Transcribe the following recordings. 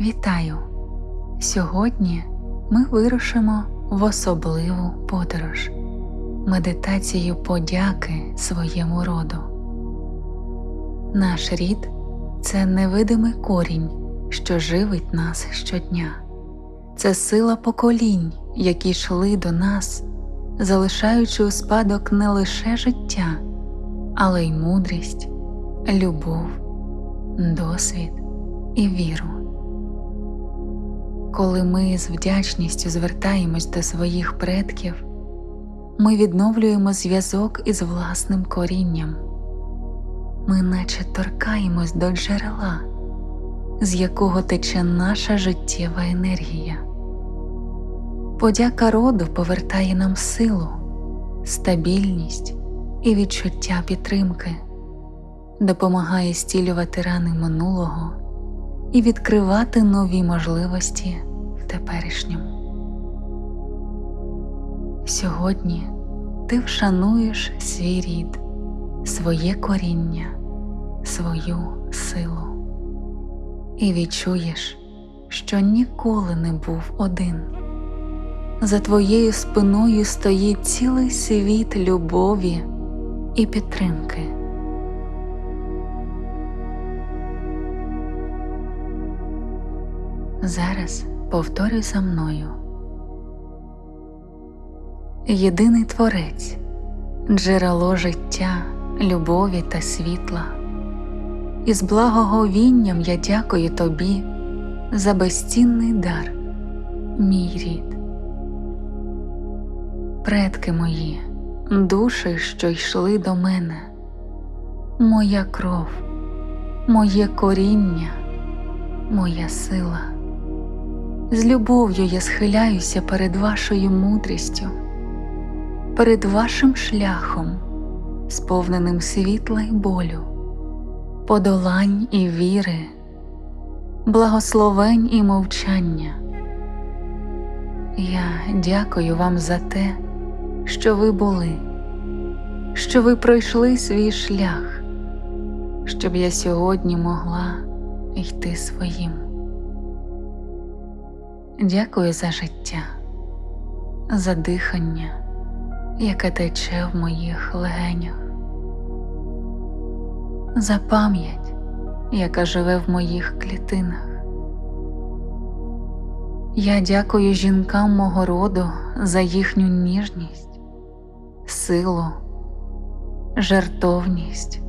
Вітаю! Сьогодні ми вирушимо в особливу подорож медитацію подяки своєму роду. Наш рід це невидимий корінь, що живить нас щодня, це сила поколінь, які йшли до нас, залишаючи у спадок не лише життя, але й мудрість, любов, досвід і віру. Коли ми з вдячністю звертаємось до своїх предків, ми відновлюємо зв'язок із власним корінням, ми наче торкаємось до джерела, з якого тече наша життєва енергія. Подяка роду повертає нам силу, стабільність і відчуття підтримки, допомагає стілювати рани минулого і відкривати нові можливості в теперішньому. Сьогодні ти вшануєш свій рід, своє коріння, свою силу і відчуєш, що ніколи не був один. За твоєю спиною стоїть цілий світ любові і підтримки. Зараз повторюй за мною. Єдиний творець, джерело життя, любові та світла. Із благоговінням я дякую тобі за безцінний дар, мій рід. Предки мої, душі, що йшли до мене, моя кров, моє коріння, моя сила. З любов'ю я схиляюся перед вашою мудрістю, перед вашим шляхом, сповненим світла й болю, подолань і віри, благословень і мовчання. Я дякую вам за те, що ви були, що ви пройшли свій шлях, щоб я сьогодні могла йти своїм. Дякую за життя, за дихання, яке тече в моїх легенях, за пам'ять, яка живе в моїх клітинах. Я дякую жінкам мого роду за їхню ніжність, силу, жертовність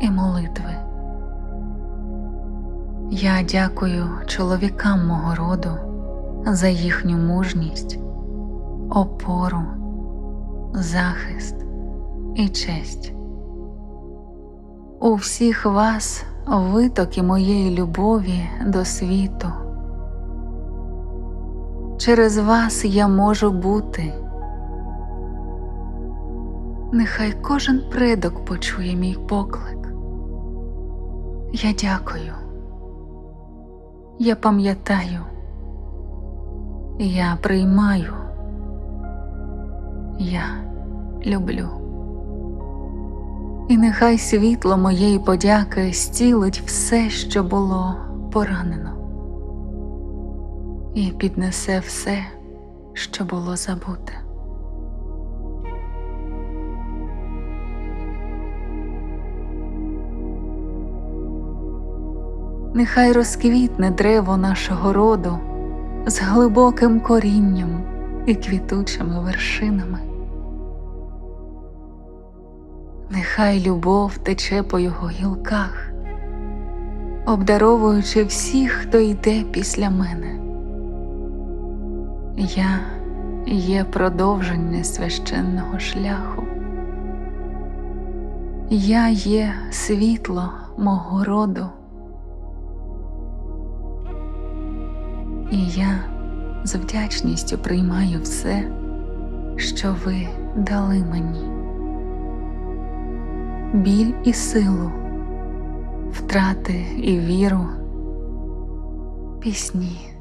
і молитви. Я дякую чоловікам мого роду за їхню мужність, опору, захист і честь. У всіх вас витоки моєї любові до світу. Через вас я можу бути. Нехай кожен предок почує мій поклик. Я дякую. Я пам'ятаю. Я приймаю, я люблю. І нехай світло моєї подяки зцілить все, що було поранено, і піднесе все, що було забуте. Нехай розквітне древо нашого роду з глибоким корінням і квітучими вершинами. Нехай любов тече по його гілках, обдаровуючи всіх, хто йде після мене. Я є продовження священного шляху. Я є світло мого роду. І я з вдячністю приймаю все, що ви дали мені, біль і силу, втрати і віру, пісні,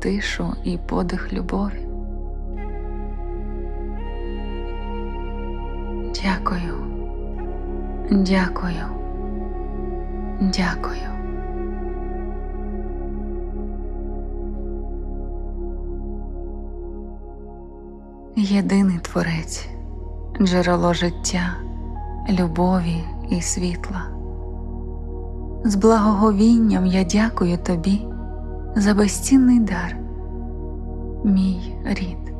тишу і подих любові. Дякую, дякую, дякую. Єдиний творець, джерело життя, любові і світла. З благоговінням я дякую тобі за безцінний дар, мій рід.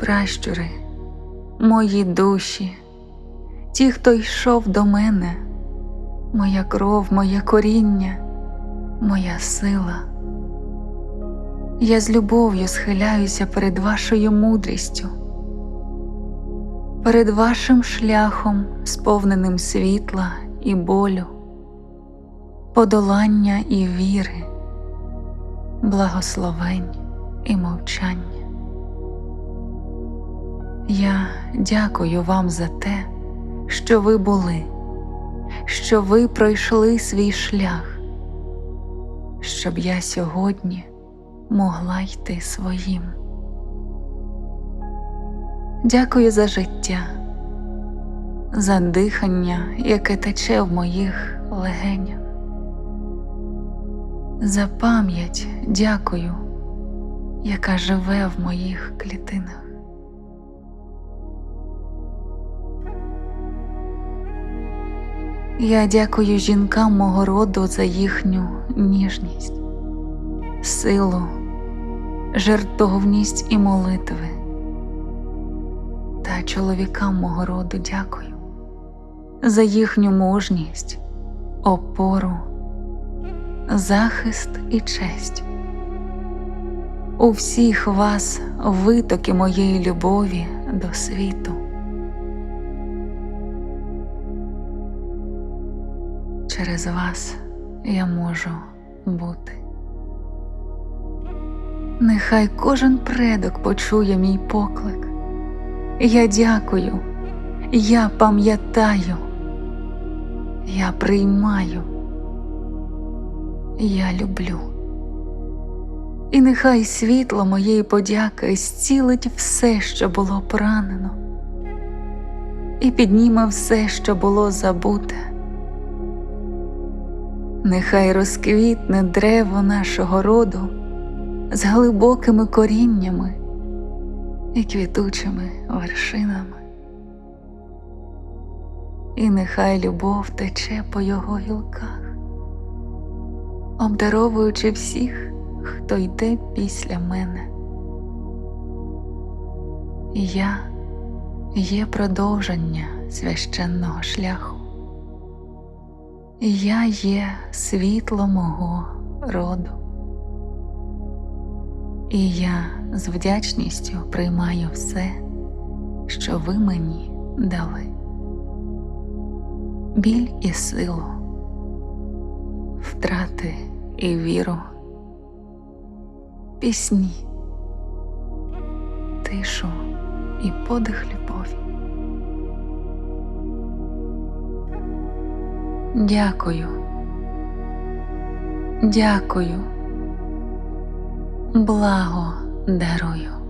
Пращури, мої душі, ті, хто йшов до мене, моя кров, моє коріння, моя сила. Я з любов'ю схиляюся перед вашою мудрістю, перед вашим шляхом, сповненим світла і болю, подолання і віри, благословень і мовчання. Я дякую вам за те, що ви були, що ви пройшли свій шлях, щоб я сьогодні могла йти своїм. Дякую за життя, за дихання, яке тече в моїх легенях. За пам'ять дякую, яка живе в моїх клітинах. Я дякую жінкам мого роду за їхню ніжність, силу, жертовність і молитви. Та чоловікам мого роду дякую за їхню мужність, опору, захист і честь. У всіх вас витоки моєї любові до світу. Через вас я можу бути. Нехай кожен предок почує мій поклик. Я дякую, я пам'ятаю, я приймаю, я люблю. І нехай світло моєї подяки зцілить все, що було поранено, і підніме все, що було забуте. Нехай розквітне древо нашого роду з глибокими коріннями і квітучими вершинами. І нехай любов тече по його гілках, обдаровуючи всіх, хто йде після мене. Я є продовження священного шляху. Я є світло мого роду, і я з вдячністю приймаю все, що ви мені дали. Біль і силу, втрати і віру, пісні, тишу і подих любові. Дякую. Дякую. Благо дарую.